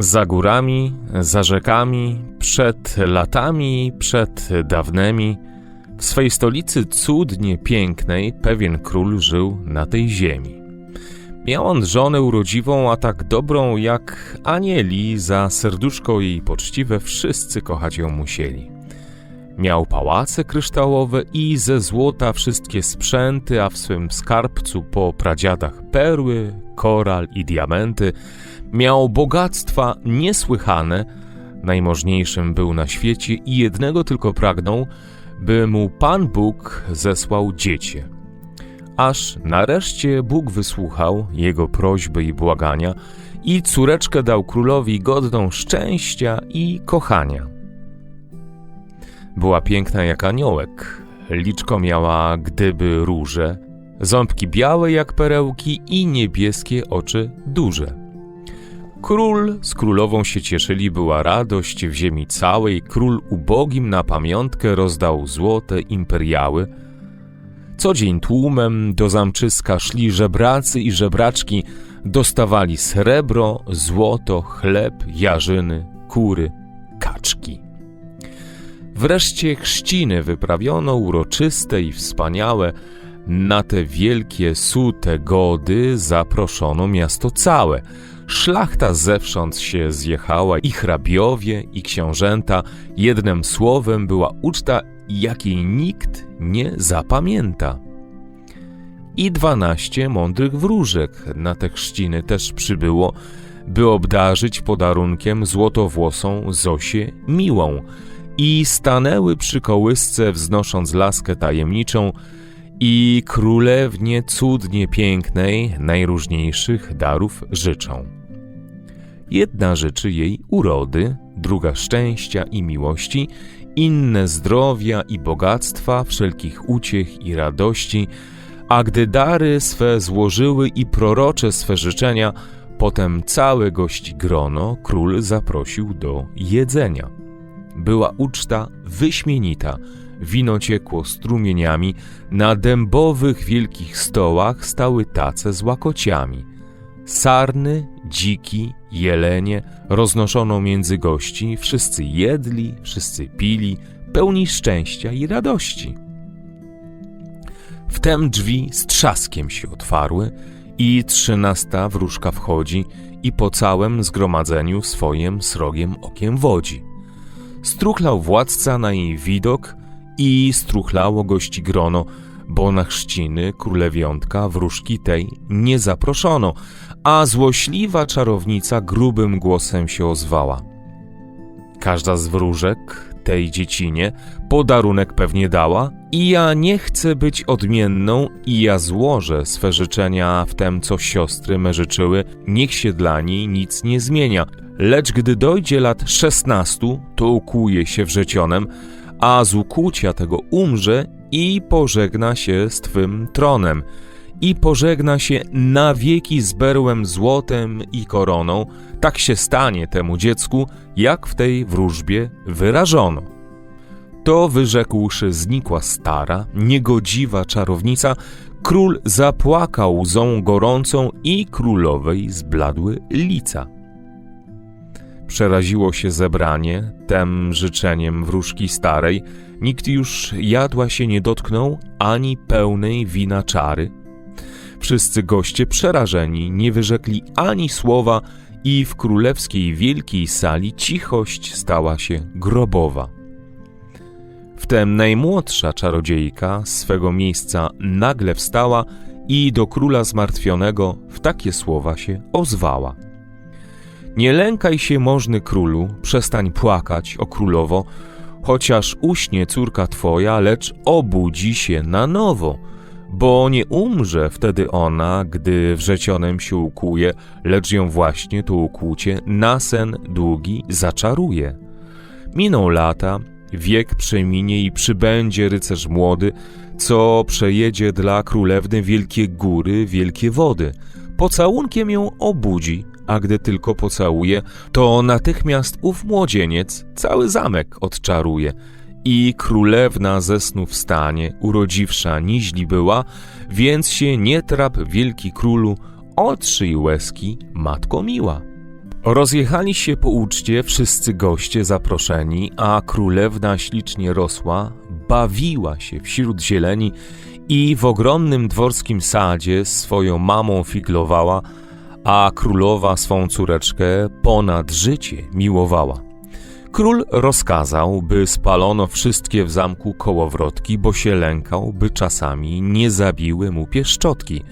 Za górami, za rzekami, przed latami, przed dawnymi, w swej stolicy cudnie pięknej pewien król żył na tej ziemi. Miał on żonę urodziwą, a tak dobrą jak anieli, za serduszko jej poczciwe wszyscy kochać ją musieli. Miał pałace kryształowe i ze złota wszystkie sprzęty, a w swym skarbcu po pradziadach perły, koral i diamenty. Miał bogactwa niesłychane, najmożniejszym był na świecie i jednego tylko pragnął, by mu Pan Bóg zesłał dziecię. Aż nareszcie Bóg wysłuchał jego prośby i błagania i córeczkę dał królowi godną szczęścia i kochania. Była piękna jak aniołek, liczko miała gdyby róże, ząbki białe jak perełki i niebieskie oczy duże. Król z królową się cieszyli, była radość w ziemi całej, król ubogim na pamiątkę rozdał złote imperiały. Co dzień tłumem do zamczyska szli żebracy i żebraczki, dostawali srebro, złoto, chleb, jarzyny, kury. Wreszcie chrzciny wyprawiono uroczyste i wspaniałe. Na te wielkie sute gody zaproszono miasto całe. Szlachta zewsząd się zjechała i hrabiowie, i książęta. Jednym słowem była uczta, jakiej nikt nie zapamięta. I dwanaście mądrych wróżek na te chrzciny też przybyło, by obdarzyć podarunkiem złotowłosą Zosię miłą – i stanęły przy kołysce, wznosząc laskę tajemniczą, i królewnie cudnie pięknej najróżniejszych darów życzą. Jedna życzy jej urody, druga szczęścia i miłości, inne zdrowia i bogactwa, wszelkich uciech i radości, a gdy dary swe złożyły i prorocze swe życzenia, potem całe gości grono król zaprosił do jedzenia. Była uczta wyśmienita, wino ciekło strumieniami, na dębowych wielkich stołach stały tace z łakociami. Sarny, dziki, jelenie roznoszono między gości, wszyscy jedli, wszyscy pili, pełni szczęścia i radości. Wtem drzwi z trzaskiem się otwarły i trzynasta wróżka wchodzi i po całym zgromadzeniu swoim srogiem okiem wodzi. Struchlał władca na jej widok i struchlało gości grono, bo na chrzciny królewiątka wróżki tej nie zaproszono, a złośliwa czarownica grubym głosem się ozwała. Każda z wróżek tej dziecinie podarunek pewnie dała i ja nie chcę być odmienną i ja złożę swe życzenia w tem, co siostry me życzyły, niech się dla niej nic nie zmienia, lecz gdy dojdzie lat szesnastu, to ukłuje się wrzecionem, a z ukłucia tego umrze i pożegna się z Twym tronem, i pożegna się na wieki z berłem złotem i koroną, tak się stanie temu dziecku, jak w tej wróżbie wyrażono. To wyrzekłszy znikła stara, niegodziwa czarownica, król zapłakał łzą gorącą i królowej zbladły lica. Przeraziło się zebranie tem życzeniem wróżki starej. Nikt już jadła się nie dotknął ani pełnej wina czary. Wszyscy goście przerażeni nie wyrzekli ani słowa i w królewskiej wielkiej sali cichość stała się grobowa. Wtem najmłodsza czarodziejka swego miejsca nagle wstała i do króla zmartwionego w takie słowa się ozwała – nie lękaj się, możny królu, przestań płakać, o królowo, chociaż uśnie córka twoja, lecz obudzi się na nowo, bo nie umrze wtedy ona, gdy wrzecionem się ukłuje, lecz ją właśnie to ukłucie na sen długi zaczaruje. Miną lata, wiek przeminie i przybędzie rycerz młody, co przejedzie dla królewny wielkie góry, wielkie wody. Pocałunkiem ją obudzi, a gdy tylko pocałuje, to natychmiast ów młodzieniec cały zamek odczaruje. I królewna ze snu wstanie, urodziwsza niźli była, więc się nie trap wielki królu, otrzyj łezki, matko miła. Rozjechali się po uczcie wszyscy goście zaproszeni, a królewna ślicznie rosła, bawiła się wśród zieleni i w ogromnym dworskim sadzie swoją mamą figlowała, a królowa swą córeczkę ponad życie miłowała. Król rozkazał, by spalono wszystkie w zamku kołowrotki, bo się lękał, by czasami nie zabiły mu pieszczotki.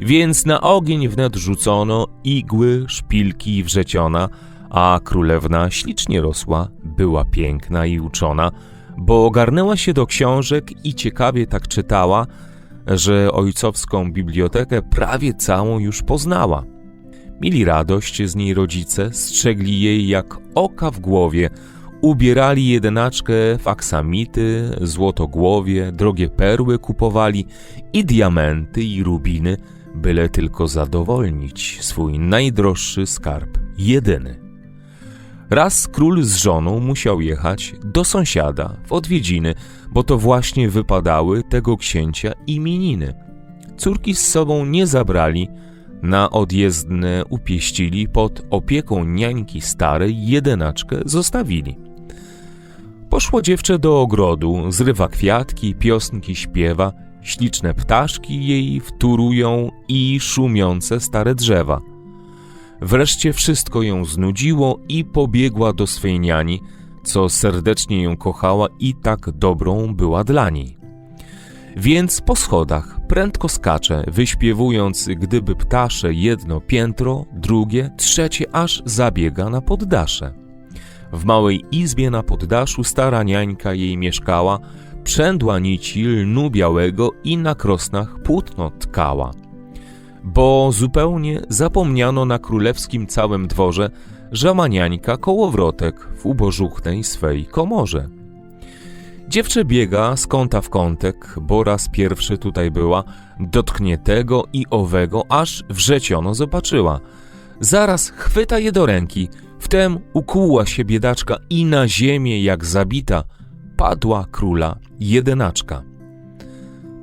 Więc na ogień wnet rzucono igły, szpilki i wrzeciona, a królewna ślicznie rosła, była piękna i uczona, bo ogarnęła się do książek i ciekawie tak czytała, że ojcowską bibliotekę prawie całą już poznała. Mieli radość z niej rodzice, strzegli jej jak oka w głowie, ubierali jedenaczkę w aksamity, złotogłowie, drogie perły kupowali i diamenty i rubiny, byle tylko zadowolnić swój najdroższy skarb, jedyny. Raz król z żoną musiał jechać do sąsiada w odwiedziny, bo to właśnie wypadały tego księcia imieniny. Córki z sobą nie zabrali, na odjezdne upieścili, pod opieką niańki starej jedenaczkę zostawili. Poszło dziewczę do ogrodu, zrywa kwiatki, piosnki śpiewa, śliczne ptaszki jej wturują i szumiące stare drzewa. Wreszcie wszystko ją znudziło i pobiegła do swej niani, co serdecznie ją kochała i tak dobrą była dla niej. Więc po schodach prędko skacze, wyśpiewując gdyby ptasze jedno piętro, drugie, trzecie, aż zabiega na poddasze. W małej izbie na poddaszu stara niańka jej mieszkała, przędła nici lnu białego i na krosnach płótno tkała. Bo zupełnie zapomniano na królewskim całym dworze, że ma niańka kołowrotek w ubożuchnej swej komorze. Dziewczę biega z kąta w kątek, bo raz pierwszy tutaj była, dotknie tego i owego, aż wrzeciono zobaczyła. Zaraz chwyta je do ręki, wtem ukłuła się biedaczka i na ziemię jak zabita padła króla jedenaczka.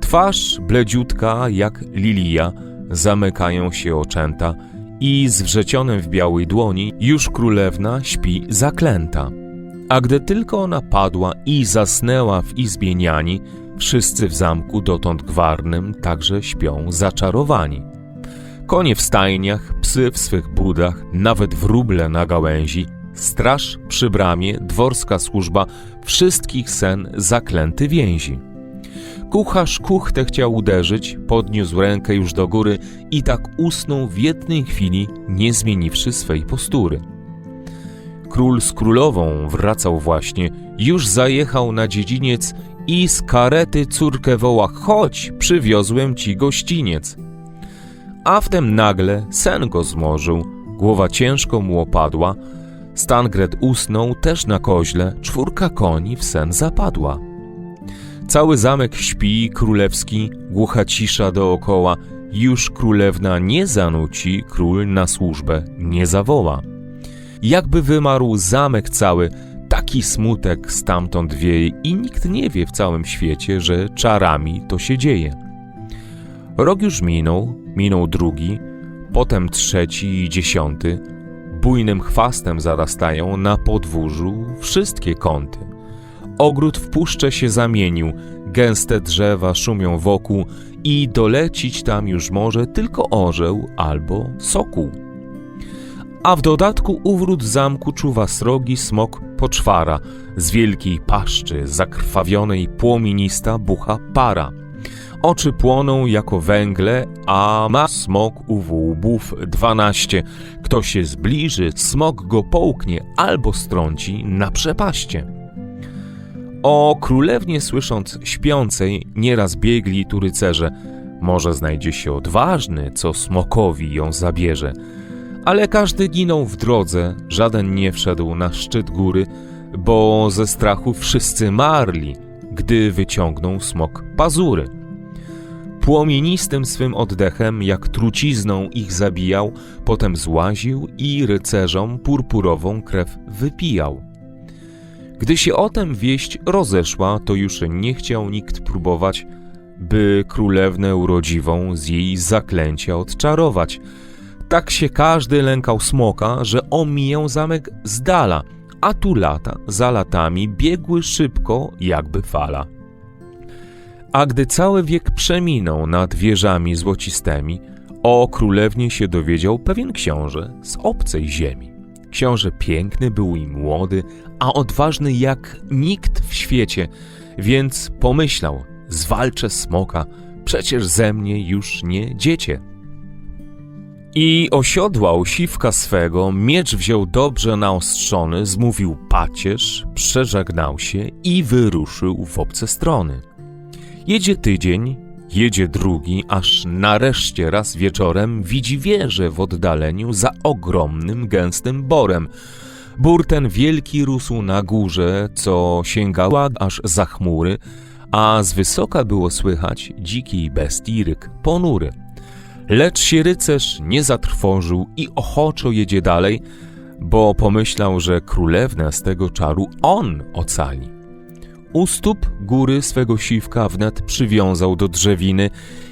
Twarz bledziutka jak lilia, zamykają się oczęta i z wrzecionem w białej dłoni już królewna śpi zaklęta. A gdy tylko ona padła i zasnęła w izbie niani, wszyscy w zamku dotąd gwarnym także śpią zaczarowani. Konie w stajniach, psy w swych budach, nawet wróble na gałęzi, straż przy bramie, dworska służba, wszystkich sen zaklęty więzi. Kucharz kuchtę chciał uderzyć, podniósł rękę już do góry i tak usnął w jednej chwili, nie zmieniwszy swej postury. Król z królową wracał właśnie, już zajechał na dziedziniec i z karety córkę woła: Chodź, przywiozłem ci gościniec. A wtem nagle sen go zmorzył, głowa ciężko mu opadła. Stangred usnął też na koźle, czwórka koni w sen zapadła. Cały zamek śpi, królewski, głucha cisza dookoła. Już królewna nie zanuci, król na służbę nie zawoła. Jakby wymarł zamek cały, taki smutek stamtąd wieje i nikt nie wie w całym świecie, że czarami to się dzieje. Rok już minął, minął drugi, potem trzeci i dziesiąty. Bujnym chwastem zarastają na podwórzu wszystkie kąty. Ogród w puszczę się zamienił, gęste drzewa szumią wokół i dolecić tam już może tylko orzeł albo sokół a w dodatku u wrót zamku czuwa srogi smok poczwara, z wielkiej paszczy zakrwawionej płomienista bucha para. Oczy płoną jako węgle, a ma smok u włbów dwanaście. Kto się zbliży, smok go połknie albo strąci na przepaście. O królewnie słysząc śpiącej, nieraz biegli tu rycerze. Może znajdzie się odważny, co smokowi ją zabierze ale każdy ginął w drodze, żaden nie wszedł na szczyt góry, bo ze strachu wszyscy marli, gdy wyciągnął smok pazury. Płomienistym swym oddechem, jak trucizną ich zabijał, potem złaził i rycerzom purpurową krew wypijał. Gdy się o tem wieść rozeszła, to już nie chciał nikt próbować, by królewnę urodziwą z jej zaklęcia odczarować – Tak się każdy lękał smoka, że omiję zamek z dala, a tu lata za latami biegły szybko, jakby fala. A gdy cały wiek przeminął nad wieżami złocistymi, o królewnie się dowiedział pewien książę z obcej ziemi. Książę piękny był i młody, a odważny jak nikt w świecie, więc pomyślał, zwalczę smoka, przecież ze mnie już nie dziecię. I osiodłał siwka swego, miecz wziął dobrze naostrzony, zmówił pacierz, przeżegnał się i wyruszył w obce strony. Jedzie tydzień, jedzie drugi, aż nareszcie raz wieczorem widzi wieżę w oddaleniu za ogromnym, gęstym borem. Bór ten wielki rósł na górze, co sięgała aż za chmury, a z wysoka było słychać dziki bestii ryk ponury. Lecz się rycerz nie zatrwożył i ochoczo jedzie dalej, bo pomyślał, że królewnę z tego czaru on ocali. U stóp góry swego siwka wnet przywiązał do drzewiny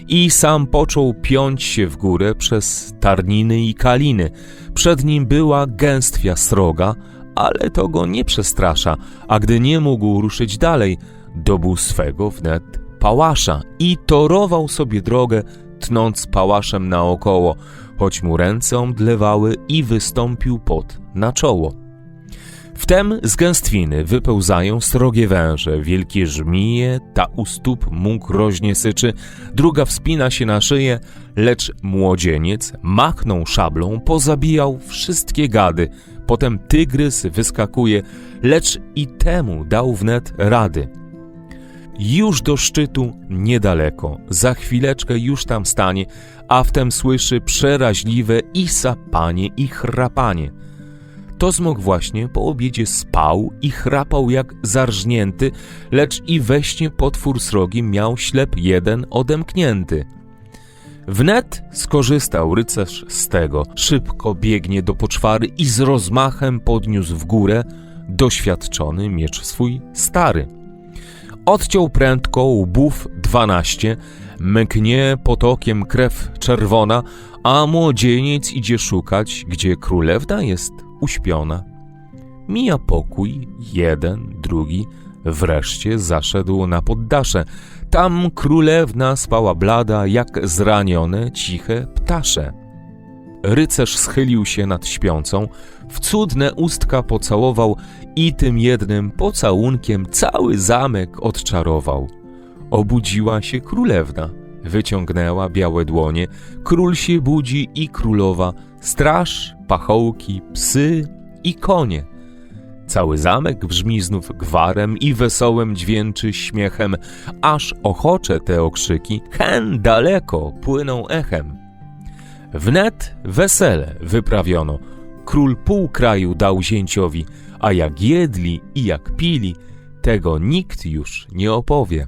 i sam począł piąć się w górę przez tarniny i kaliny. Przed nim była gęstwia sroga, ale to go nie przestrasza, a gdy nie mógł ruszyć dalej, dobył swego wnet pałasza i torował sobie drogę, tnąc pałaszem naokoło, choć mu ręce omdlewały i wystąpił pot na czoło. Wtem z gęstwiny wypełzają srogie węże, wielkie żmije, ta u stóp mógł groźnie syczy, druga wspina się na szyję, lecz młodzieniec machnął szablą, pozabijał wszystkie gady, potem tygrys wyskakuje, lecz i temu dał wnet rady. Już do szczytu niedaleko, za chwileczkę już tam stanie, a wtem słyszy przeraźliwe i sapanie i chrapanie. To smok właśnie po obiedzie spał i chrapał jak zarżnięty, lecz i we śnie potwór srogi miał ślep jeden odemknięty. Wnet skorzystał rycerz z tego, szybko biegnie do poczwary i z rozmachem podniósł w górę doświadczony miecz swój stary. Odciął prędko łbów dwanaście, mknie potokiem krew czerwona, a młodzieniec idzie szukać, gdzie królewna jest uśpiona. Mija pokój, jeden, drugi, wreszcie zaszedł na poddasze. Tam królewna spała blada, jak zranione, ciche ptasze. Rycerz schylił się nad śpiącą, w cudne ustka pocałował i tym jednym pocałunkiem cały zamek odczarował. Obudziła się królewna, wyciągnęła białe dłonie, król się budzi i królowa, straż, pachołki, psy i konie. Cały zamek brzmi znów gwarem i wesołym dźwięczy śmiechem, aż ochocze te okrzyki hen daleko płyną echem. Wnet wesele wyprawiono. Król pół kraju dał zięciowi, a jak jedli i jak pili, tego nikt już nie opowie.